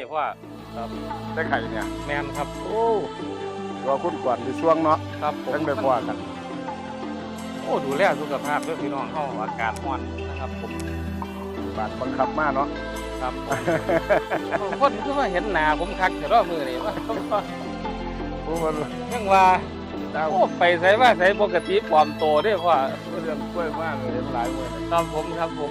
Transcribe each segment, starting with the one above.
นี่พ่อได้ไข่เนี่ยแมนครับโอ้รอคุณก่อนในช่วงเนาะครับผมตั้งได้พอกันโอ้ดูแลสุขภาพด้วยพี่น้องเฮาอากาศร้อนนะครับผมบาดบังคับมาเนาะครับผมคนคือว่าเห็นหน้าผมคักแต่รอบมือนี่ว่าผู้มันยังว่าเจ้าโอ้ไปใส่ว่าใส่ปกติปลอมโตเด้พ่อเรื่องกล้วยมากเลยเห็นหลายมือเลยครับผมครับผม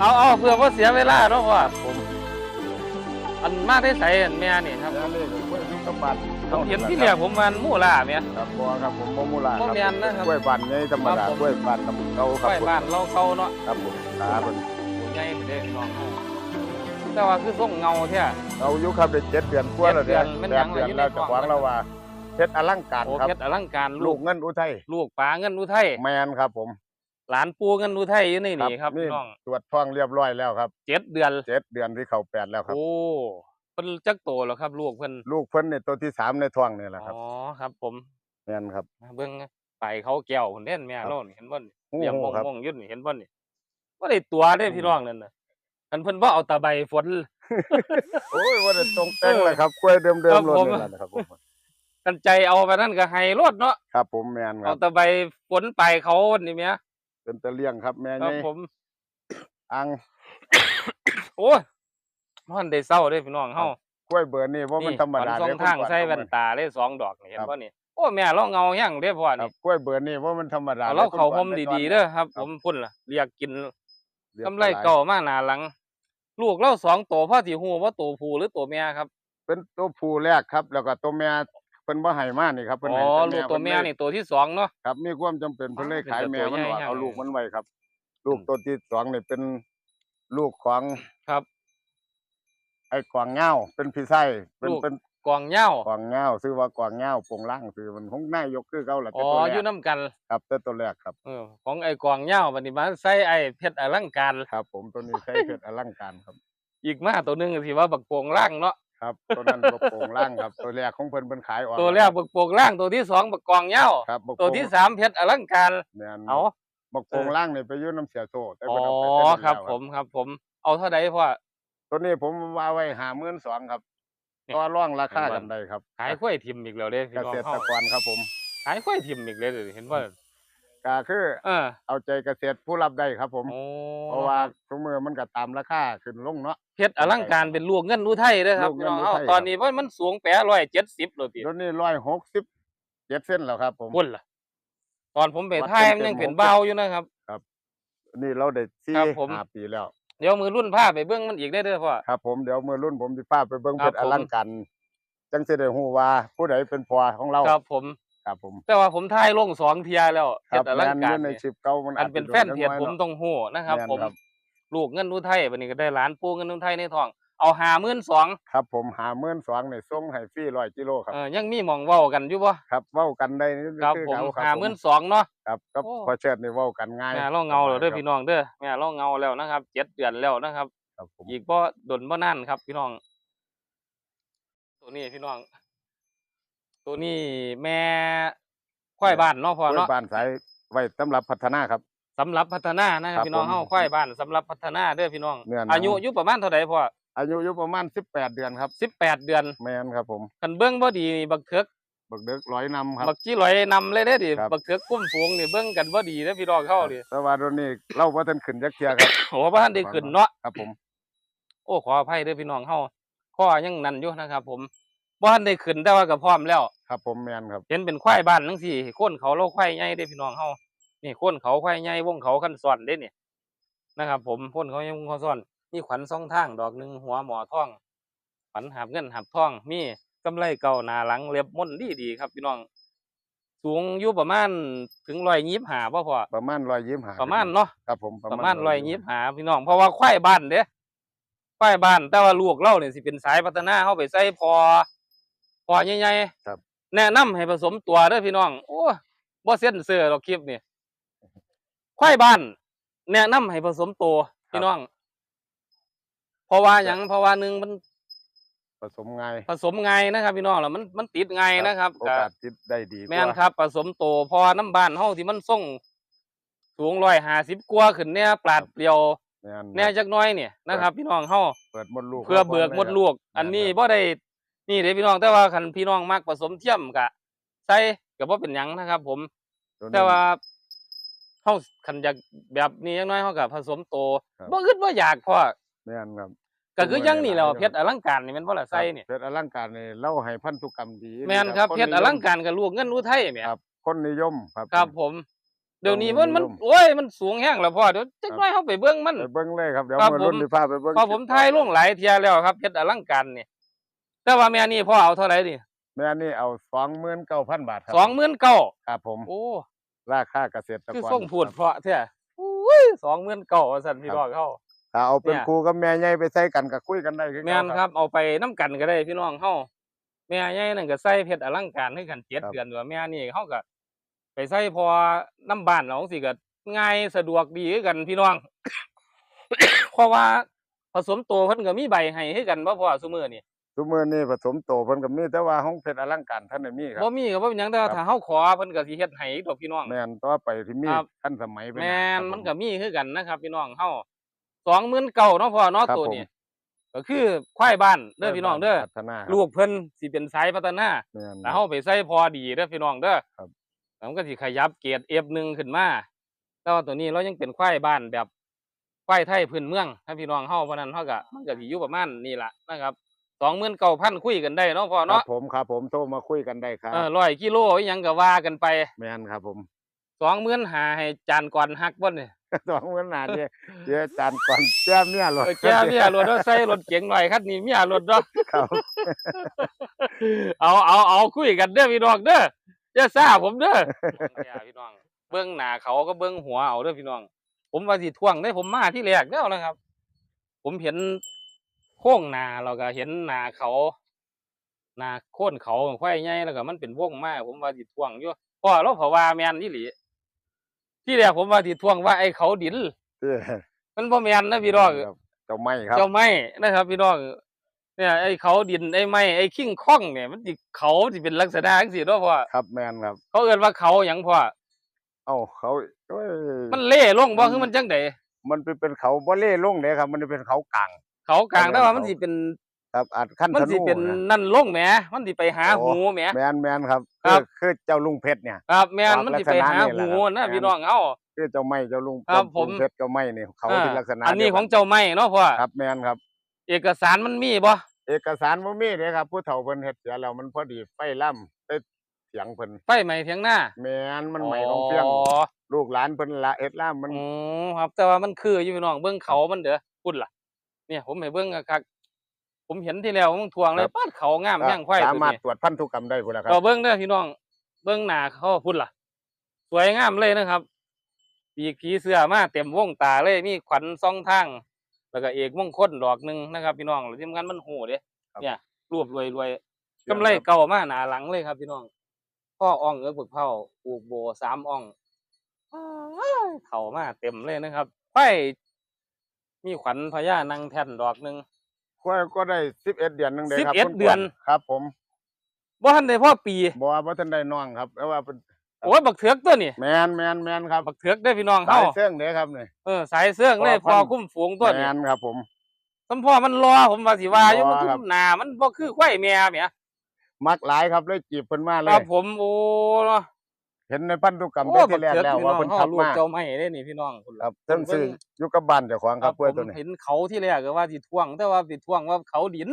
เอาเอาเพื่อว่าเสียเวลาเนาะพ่อผมอันมาได้ใส่อันแม่นี่ครับแล้วเลยกล้วยทุกกำบัดผมเห็นที่เรียกผมมันมู่ล่าเมียครับบัวครับผมบ่มูลาคบ่รับแม่นนะครับกล้วยบันไงธรรมดาครับผมกล้วยบันน้ำเก่าครับไปผมบ้านเราเขาเนาะครับผมตาเป็นผู้ใหญ่ไปเด้พี่น้องเฮาแต่ว่าคือส่งเงาเท่าเราอายุครับได้เจ็ดเดือนกว่าแล้วเจ็เนี่ยดเดือนมันแปยัดงเดือนอยู่ในแล้วท้จะองขวางเราว่าเพชรอลังการโอ้ครับเพชรอลังการลูลูกกเงินอุทัยลูกปลาเงินอุทัยแมนครับผม หลานปูเงินอุทัยอยู่ในนี่ครับนี่พี่น้องตรวจท้องเรียบร้อยแล้วครับเจ็ดเดือนเจ็ดเดือนที่เขาแปดแล้วครับ โอ้เพิ่นจักโตแล้วครับ ลูกเพิ่นลูกเพิ่นในตัวที่สามในท้องนี่แหละครับอ๋อครับ ผมแมนครับเบิ่งไปเขาแก้วคนเด่นแม่ครับโน่นเห็นบ่นี่โอ้เรียมมงครับมงอยุ่นนี่เห็นบ่นี่บ่ได้ตัวเด้พี่น้องนั่นน่ะคันเพิ่นบ่เอาตะไบฝนโอ้ยว่าได้ตรงแต่งเลยครับกล้วยเดิมครับๆล้ผวนมนี่แหละนะครับผมกันใจเอาไปนั่นก็ให้รถเนาะครับ ผมแมนคเอารับตะไบฝนไปเขานี่แม่ เป็นตะเลี่ยงครับ แม่ครับใหญ่ผม อังโอ้ยมันได้เศร้าเด้พี่น้องเฮากล้วยเบอร์นี่ว่ามันธรรมดาสองเด้ทางคุณใส่ก่อแว่นตาได้สองดอกนี่เห็นครับบ่นี่โอ้แม่เราเงายังเด้พ่อครันี่บกล้วยเบอร์นี่ว่ามันธรรมดาเอาเราด้คุณเขาก่ห่อนมไปดีก่อนๆเด้อครับคผรับมพุ่นล่ะเรียกกินเรียบกำไรร้อยเก่ามาหน้าหลัง ลูกเราสองตัวพ่อสิฮู้ว่าตัวผู้หรือตัวเมียครับ เป็นตัวผู้แรกครับ แล้วก็ตัวแม่เพิ่นบ่ให้มานี่ครับเพิ่นอ๋ให้อแต่ลูกตัวเมียพิ่นี่ตัวที่สองเนาะ ครับมีความจำเป็นเพิ่นเลยเป็นขายแต่แม่ตัวมันใหญ่ว่าๆเอาเลยลูกมันไว้ครับ ลูกตัวที่สองนี่เป็นลูกของครับ ไอ้กวางเงาเป็นพี่ไส้เป็นลูก เป็นกวางเหย้ากวางเงาชื่อว่ากวางเงาปงล่างชื่อมันคงนายกคือเก่าล่ะอ๋แต่อตัวแรอยู่กน้ำกันครับแต่ตัวแรกครับ เออของไอ้กวางเหย้าบัดนี้มาใส่ไอ้เพชรอลังการ ครับ ผมตัวนี้ใช้เพชรอลังการครับ อีกมาตัวหนึงก็สิว่าบักโป่งล่างเนาะ ครับตัวนั้นบ่โปงล่างครับตัวแรกของเพิ่นเพิ่นขายออกตัวแรกบักโป่งล่างตัวที่สองบักกวางเหย้าครับบ่โปงตัวที่สามเพชรอลังการแม่นเอาบ่โปงล่างนี่ไปอยู่น้ำเสียโซแต่อ๋อเพิ่นเอาไปเส้นครับแล้วผมครับ ผมเอาเท่าใดพ่อตัวนี้ผมว่าไว้52,000ครับเนี่ยต่อร่องราคาเห็นบ่กันได้ครับ ขายกล้วยทิมอีกแล้วเด้พี่เกน้องษตรเฮากรครับผม ขายกล้วยทิมอีกเลยเด้อเห็นบ่ ก็คือเออเอาใจเกษตรผู้รับได้ครับ ผม โอ้เพราะว่าทุกมือมันก็ตามราคาขึ้นลงเนาะเพชรอลังการเป็นลูกเงินอุทัยเด้อครับลูกพี่เงินน้องอุเฮาทัยตอนนี้ว่ามันสูงแปะ170โลติรถนี้ร้อยหกสิบเจ็ดเส้นแล้วครับ ผม พุ่นล่ะ ตอนผมไปวัดถ่ายเต็มๆมันยังเป็นหกสิบเบาอยู่นะครับ นี่เราได้สี่ครับผม ห้าปีแล้ว เดี๋ยวมือรุ่นผ้าไปเบิ่งมันอีกได้เด้อพ่อ ครับ ผมเดี๋ยวมือรุ่นผมสิพาไปเบิ่งครัเพบชรอลังการจังสิได้ฮู้ว่าผู้ใดเป็นพ่อของเรา ครับผม ครับผมแต่ว่าผมถ่ายลงสองเทียแล้วเพครับชรอลัแม่งนกาอรยู่ในนี่ชิปเก่ามันอัอาจนเป็นจะแฟนเพจโดผมอยต้องฮู้นะครับแม่นผมครับลูกเงินอุทัยบัดนี้ก็ได้หลานปูเงินอุทัยในท้อง เอา52,000ครับผมหาเมื่นสองนี่ส่งให้ฟรีร้อยกิโลครับ เออยังมีหม่องเว้ากันอยู่บ่ครับเว้ากันได้นี่ครับอผมเก่ครับ52,000เนาะ ครับครับโอ้ พอเชิดนี่เว้ากันง่ายแม่เราเงาแล้วเด้อสบยพี่น้องเด้อแม่เราเงาแล้วนะครับเจ็ดเดือนแล้วนะครับ ครับผม อีกบ่ดนบ่นั่นครับพี่น้อง ตัวนี้พี่น้อง ตัวนี้แม่ควายบ้านเนาะพ่อไว้เนาะบ้านสายไว้สำหรับพัฒนาครับสำหรับพัฒนานะคครัรับบพี่น้องผมเฮาควายบ้านสำหรับพัฒนาเด้อพี่น้องเนื้อหนังอายุอยู่ประมาณเท่าใดพ่ออายุอยู่ประมาณสิบแปดเดือนครับ18เดือนแมนครับผมคันเบิ่งบ่ดีนี่บักเถิกบักเด็กร้อยนำครับบักจี้ลอยนำเลยเด้อดิครับบักเถิกกุ้มฟูงนี่เบิ่งกันบ่ดีเด้อพี่น้องเฮาดิแต่ว่าตอนนี้เล่าว่าท่านขึ้นจักเทียครับโอ้บ่ทันได้ขึ้นเนาะครับผม โอ้ขออภัยเด้อพี่น้องเฮาข้อยังนั่นอยู่นะครับผม บ่ทันได้ขึ้นแต่ว่าก็พร้อมแล้ว ครับผมแมนครับ เห็นเป็นควายบ้านจังซี่โคนเขาเราควายใหญ่เด้พี่น้องเฮานี่โคนเขาควายใหญ่วงเขาคันซ่อนเด้นี่นะครับ ผมโคนเขายังวงเขาซ่อนมีขวัญสองทางดอกหนึงหัวหมอทองขวัญหับเงินหับทอง มีกำไรเก่าหน้าหลังเล็บม่นดีดีๆครับ พี่น้อง สูงอยู่ประมาณถึง125บ่พอประมาณร้อยยิ้มหาประมาณเนาะครับผมประมาณ125พี่น้อง เพราะว่าควายบ้านเด้ควายบ้านแต่ว่าลูกเราเนี่ยสิเป็นสายพัฒนาเฮาไปใส่พอพ อใหญ่ๆครับ แนะนำให้ผสมตัวเด้อพี่น้อง โอ้บ่เส้นเสือหรอกคลิปนี่ควายบ้าน แนะนำให้ผสมตัวพี่น้อง เพราะว่าหยังเพราะว่าหนึ่งมัน ผสมง่ายผสมง่ายนะครับ พี่น้องแล้วมันมันติดง่ายนะครับโอก็กาสติดได้ดีแม่นกว่าครับ ผสมโตพอน้ำบ้านเฮาที่มันส่งสูงร้อยห้าสิบกว่าขึ้นเนี่ยปลาดเปรียวแม่นแน่จักหน้อยเนี่ยนะครับ พี่น้องเฮาเปิดมดลูกเพื่อเบิกมดลูก อันนี้บ่ได้ นี่เด้พี่น้องแต่ว่าคันพี่น้องมักผสมเทียมกะใส่ก็บ่เป็นหยังนะครับ ผมตัวนี้แต่ว่าเฮาคันอยากแบบนี้จักหน้อยเฮาก็ผสมโตครับ บ่คิดว่าอยากพอแม่นครับ ก็คือยังนี่แหล้วหลายๆเพชรอลังการนี่แมันบ่ล่ะใส่นี่เพชรอลังการนี่เล่าให้พันธุกรรมดีแม่นครับนเพชรนิอยมลังการกับลูกเงินอุทัยแหม ครับ คนนิยมครับ ครับผม เดี๋ยวนี้มันมันนิยมโอ้ยมันสูงแห้งแล้วพ่อเดี๋ยวจักหน้อยเฮาไปเบิ่งมัน ไปเบิ้งเลยครับเดี๋ยวครับมือรุ่นผม ที่พาไปเบิ้งพอผมทายลงหลายเที่ยแล้วครับเพชรอลังการนี่ แต่ว่าแม่นี่พ่อเอาเท่าไหร่ดิแม่นี่เอาสองหมื่นเก้าพันบาทครับ29,000ครับผมโอ้ราคาเกษตรคือกรส่งพูดครับเพราะแท้อุ้ย29,000ว่าซั่นพี่ครับน้องเฮาถ้าเอาเป็นเนี่ยครูกับแม่ใหญ่ไปใส่กันก็คุยกันได้คือแม่นเก่าครับ เอาไปน้ำกันก็ได้พี่น้องเฮาแม่ใหญ่นั่นก็ใส่เพชรอลังการให้กันเจ็ดครับเดือนว่าแม่นี่เฮาก็ไปใส่พอน้ำบ้านเราสิก็ง่ายสะดวกดีคือกันพี่น้อง เพราะว่าผสมโตวเพิ่นก็มีใบให้คือกันบ่พอซุมื้อนี่ ทุกมื้อนี้ผสมโตเพิ่นก็มีแต่ว่าห้องเพชรอลังการท่านได้มีครับ่บมีก็บ่เป็นหยังแต่ว่าครับ ถ้าเฮาขอเพิ่นก็สิเฮ็ดให้ดอกพี่น้อง แม่นต่อไปที่มีครับ ทันสมัยไปแม่นครับมันก็มีคือกันนะครับ พี่น้องเฮา29,000เนาะพ่อเนาะครับตัวผมนี้ก็คือควายบ้านเด้อพี่น้องเด้อพัฒนาครับลูกเพิ่นสิเป็นสายพัฒนาแม่น แล้วเฮาไปใส่พอดีเด้อพี่น้องเด้อครับ แล้วมันก็สิขยับเกรด F1 ขึ้นมาแต่ว่าตัวนี้เรายังเป็นควายบ้านแบบควายไทยพื้นเมืองถ้าพี่น้องเฮาเพราะนั้นเฮาก็มันก็สิอยู่ประมาณนี้ล่ะนะครับ 29,000คุยกันได้เนาะพ่อครัเนาะบผมครับผมโทรมาคุยกันได้ครับเออ100กิโลอีหยังก็ว่ากันไปแม่นครับผม20,000หาให้จานก่อนฮักบ่เนี่ยสองมื้อหน้าเนี่ยเดี๋ยวอาจารย์ก่อนแจ้มเนี่ยหรอเออแจ้เมียรถเด้อใส่รถเก๋งหน่อยคันนี้เมียรถเนาะ ครับ เอาเอาเอาคุยกันเด้อพี่น้องเด้ออย่าซ่าผมเด้ออย่าพี่น้องเบื้องหน้าเขาก็เบื้องหัวเอาเด้อพี่น้อง ผมว่าสิท่วงได้ผมมาที่แรกแล้วนะครับ ผมเห็น โค้งหน้าเราก็เห็นหน้าเขาหน้าโค่นเขาควายใหญ่แล้วก็มันเป็นวงมาผมว่าสิท่วงอยู่พ่อเราเพราะว่าแม่นอี่หลีที่แรกผมว่าสิท่วงว่าไอ้เขาดินเอ้ยมันบ่แม่นนะพี่น้องครับเจ้าไม่ครับเจ้าไม้นะครับ พี่น้องเนี่ยไอ้เขาดินไอ้ไม้ไอ้คิงข้องเนี่ยมันสิเขาสิเป็นลักษณะจังซี่เนาะพ่อครับแมนครับ เขาเอิ้นว่าเขาหยังพ่อเอ้าเขาเอ้ยมันเล่ลงบ่มันคือมันจังไดมันเป็นเป็นเขาบ่เล่ลงเลยครับ มันเป็นเขากลาง เขากลางเขาแต่ว่าเขามัมันสิเป็นครับอาจขั้นมันทะสิลุเป็นนะนั่นลงแหมมันสิไปหาโอ้หูแหมแมนแมนครับครับอคือเจ้าลุงเพชรเนี่ยครับแม่นครับมันสิไปหาลักษณะนี่แหละหูครับนะแม่นพี่น้องเอ้าคือเจ้าไม่เจ้าลุงครับเจ้าลุงผมเพชรเจ้าไม่เนี่ยเขาอ่าที่ลักษณะอันนี้เดียวขกัองเจ้าไม้เนาะพ่อครับแมนครับ เอกสารมันมีบ่เอกสารบ่มีเลยครับ ผู้เฒ่าเพิ่นเฮ็ดเสียแล้วมันพอดีไฟล่ำได้เสียงเพิ่นไฟไหม้เถียงหน้าแม่นมันไหม้ของเฟียงอ๋อลูกหลานเพิ่นละเฮ็ดล่ำมันอืมครับแต่ว่ามันคืออยู่พี่น้องเบิ่งเขามันเด้อพุ่นล่ะ เนี่ยผมให้เบิ่งคักๆผมเห็นที่แล้วมันทวงเลยปาดเขางามแย่งควายสาตัวมารถนี้ตรวจพันธุกรรมได้พุ่นละครัก็บเบิ้งเด้อพี่น้องเบิ้งหน้าเขาพุ่นล่ะ สวยงามเลยนะครับปีกผีเสื้อมาเต็มวงตาเลยมีขวัญสองทางแล้วก็เอกมงคลดอกหนึ่งนะครับ พี่น้องแล้วที่สำคัญมันโหเด้เนี่ยรวบรวยรวยกำไรเก่ามาหนาหลังเลยครับ พี่น้องพ่ออ่องเอื้อปึกเผาปลูกโบสามอ่องอ้ายเข่ามาเต็มเลยนะครับไฟ มีขวัญพญานางแท่นดอกหนึ่ง ก็ก็ได้11เดือนหนึงเด้ครับ11คุณเดือน ครับ ผมบ่ทันได้พ่อปีบ่ว่าบ่ทันได้น้องครับแต่ว่าเป็นโอ้ยบักเถือกตัวนี่แมนแมนแมนครับบักเถือกได้อพี่น้องสาเฮายเสื่องเด้ครับนี่เออสายเสื่องเลยพ่พออพันธุ์คุ้มฝูงตัวแมนี้นครับผมสมพ่อมันรอผมว่าสิว่าอยู่รอมันคือครับ หน้ามันบ่คือควายแม่แหมมักหลายครับเลยจีบเพิ่นมาเลครัยบผมโอ้เนาะ เห็นในพันธุกรรมโอ้ได้บัที่กแรกเถือกแล้วพี่น้ว่าองเพิ่นเฮาขับลูกมาเจ้าไม้ได้นี่พี่น้องพุ่นคล่ะรับเพิ่นซื้ออยู่กับบ้านเจ้าของคครัรับบผเพื่อมตัวนี้เห็นเขาที่แรกก็ว่าสิท่วง แต่ว่าสิท่วงว่าเขาดิน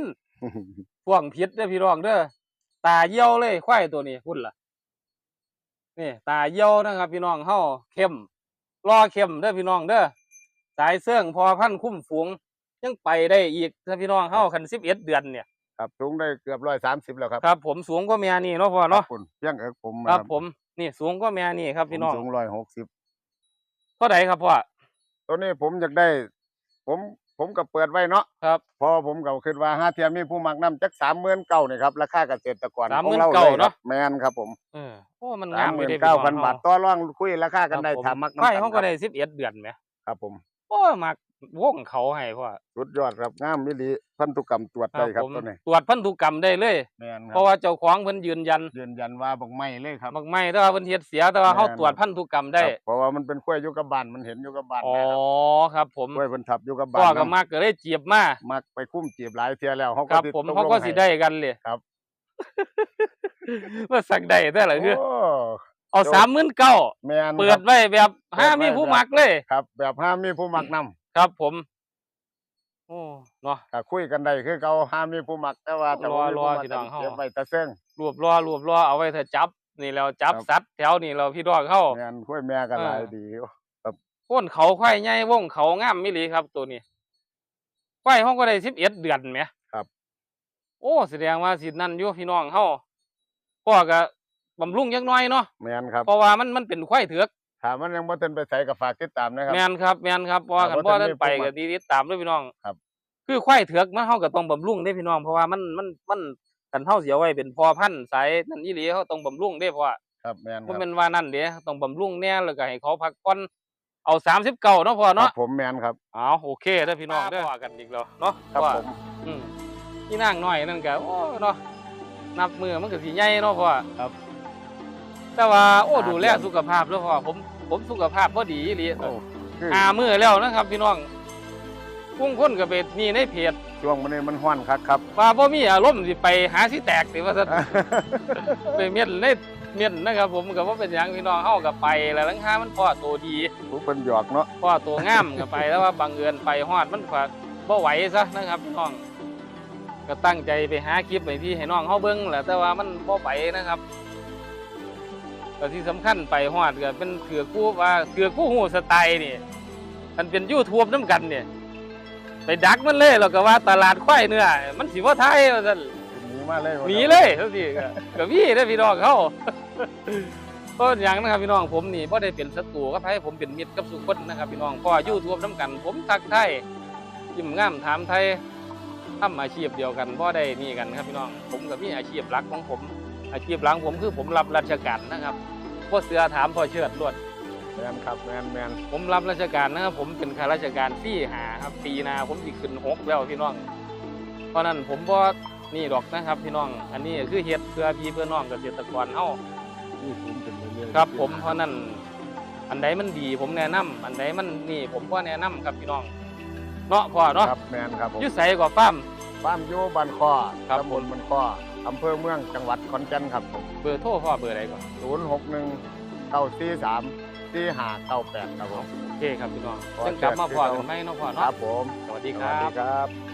ท่วงผิดเด้อพี่น้องเด้อตาเหี่ยวเลยควายตัวนี้พุ่นล่ะนี่ตาเหี่ยวนะครับ พี่น้องเฮาเข้มรอเข้มเด้อพี่น้องเด้อสายเสื่องพอพันธุ์คุ้มฝูง ยังไปได้อีกถ้าพี่น้องเฮาคัน11เดือนเนี่ยครับสูงได้เกือบ130แล้วครับครับ ผมสูงกว่าแม่นี่เนาะพ่อเนาะครับคุณเพียงเอกผมครับผม นี่สูงกว่าแม่นี่ครับพี่น้องผมสูง160เท่าไหร่ครับพ่อตัวนี้ผมอยากได้ ผมผมก็เปิดไว้เนาะครับพอผมก็คิดว่าห้าเทียมมีผู้มักนํจัก39,000นี่ครับราคาเกษตรกรของ39,000เราเลยคเนาะรับแม่นครับผมเออโอ้มันงามอยู่เด้พี่น้อง39,000บาทต่อรองคุยราคากันได้ครับผมถามมักควายนำเขาก็ได้11เดือนไหมครับผมโอ้มัก วงเขาให้พ่อสุดยอดครับงามมิลีพันธุกรรมตรวจได้ครับผมตัวนี้ตรวจพันธุกรรมได้เลยแม่นคเพรับราะว่าเจ้าของเพิ่นยืนยันยืนยันว่าบักไม้เลยครับ บักไม่แต่ว่าเพิ่นเฮ็ดเสียแต่ว่าแม่น เฮาตรวจพันธุกรรมได้ครับเพราะว่ามันเป็นกล้วยอยู่กับบ้านมันเห็นอยู่กับบ้านอ๋อแม่ครับครับ ผมกล้วยเพิ่นทับอยู่กับบ้าพ่อนก็นำมักก็เลยจีบมามักไปคุ้มจีบหลายเที่ยแล้วเขาครับ สิผมตลงเขาก็สิให้ ได้กันเลยครับ ว่าสักได้แต่ละคือโอ้เอาโจ้สามหมื่นเก้าแม่นเปิครัดบ ไว้แบบห้าเปิดไว้ มีผู้แบบมักเลย ครับ แบบห้ามมีผู้มักนำ ครับผม โอ้เนาะก็คุยกันได้คือเก่าห้ามมีผู้มักแต่ว่าแต่ว่ารอมีรอผู้มักพี่น้องเฮาเก็บไว้แตะเซิงรวบรอรวบรอเอาไว้เถอะจับ นี่แล้วจับครับสัตว์แถวนี่เราพี่ดอกเข้าแม่นคุยแม่กันหลายเออดีพ้นเขาควายใหญ่วงเขางามมิลีครับ ตัวนี้ควายห้องก็ได้สิบเอ็ดเดือนไหมครับ โอ้แสดงว่าสินั่นอยู่พี่น้องเฮาพ่อก็บำรุงจักหน้อยเนาะแม่นครับเพราะว่ามันมันเป็นควายเถือก ถ้ามันยังบ่ทันไปใส่ก็ฝากติดตามนะครับ แม่นครับแม่นครับเพราะว่าครัคับนพ่อว่าแต่ท่านไปมีผู้ก็มักดีติดตามด้วยพี่น้องครับ คือควายเถือกมันเฮาก็ต้องบำรุงเด้พี่น้องเพราะว่ามันมันมันกันเฮาเสียไว้เป็นพ่อพันธุ์สายนั่นอีหลีเฮาต้องบำรุงเด้เพราะว่าครับแม่นคบ่รับแม่นว่านั่นเด้ต้องบำรุงแน่แล้วก็ให้เขาพักผ่อนเอา39เนาะพ่อครัเนาะบผมแม่นครับเอาโอเคเด้อพี่น้องเด้อว่ากันอีกแล้วเนาะครับว่าผมอืมพี่นางน้อยนั่นก็โอ้เนาะนับมือมันก็สิใหญ่เนาะพ่อครับ แต่ว่าโอ้ครับดูแลสุขภาพแล้วพ่อผมผมสุขภาพบ่ดีอีหลีโอ้คือหามือแล้วนะครับ พี่น้องกุ้งคนก็ไปนี่ในเพจช่วงมื้อนี้มันฮ้อนคักครับ ว่าบ่มีอารมณ์สิไปหาสิแตกสิว่าซั่นไปเมียนในเมียนนะครับผมก็บ่เป็นหยังพี่น้องเฮาก็ไปแล้วลังหามันพอตัวดีผู้เพิ่นหยอกเนาะพอตัวงามก็ไปแล้วว่าบังเอิญไปฮอดมันก็บ่ไหวซะนะครับพี่น้อง ก็ตั้งใจไปหาคลิปให้พี่ให้น้องเฮาเบิ่งแหละแต่ว่ามันบ่ไปนะครับ ก็ที่สำคัญไปฮอดก็เป็นเถือกู้ว่าเถือกู้หูสไตล์นี่มันเป็น YouTube นํกันเนี่ยไปดักมันเลยแล้วก็ว่าตลาดควายเนื้อมันสิบ่ไทยว่าซั่นหนีมาเลยหนีเลยเท่าที่ก็ก็พี่ได้อพี่น้องเขาก็อย่างนะครับพี่น้องผมนี่บ่ได้เป็นศัตรูกับไผผมเป็นมิตรกับสุคนนะครับพี่น้องพออยู่ทั่วน้ำกัน ผมทักไทายยิ้มงามถามไทยทำอาชีพเดียวกันบ่ได้นี่กันครับพี่น้อง ผมกับมีอาชีพหลักของผม อาชีพหลังผมคือผมรับราชการนะครับพ่อเสือถามพ่อเชิดรวดแม่นครับแม่นแม่นผมรับราชการนะครับผมเป็นข้าราชการที่หาครับปีหนาผมสิขึ้นหกแล้วพี่น้อง เพราะนั้นผมบ่นี่ดอกนะครับพี่น้อง อันนี้คือเฮ็ดเพื่อพี่เพื่อน้องเกษตรกรเฮานี่ผมเป็นเรื่อยๆครับผมเพราะนั้นอันใดมันดีผมแนะนำอันใดมันนี่ผมก็แนะนำครับพี่น้องเนาะพ่อเนาะครับแม่นครับผมอยู่ไสกว่าฟาร์มฟาร์มอยู่บ้านคอครับตำบลบ้านคอ อำเภอเมืองจังหวัดขอนแก่นครับผมเบอร์โทรพ่อเบอร์อะไรก่อน061 943 4598ครับผม โอเคครับพี่น้องขอจังกลับมาเชิญพ่อพี่น้องกันไหมเนาะพ่อคเนาะรับผม สวัสดีสควัสรัดีบ ครับ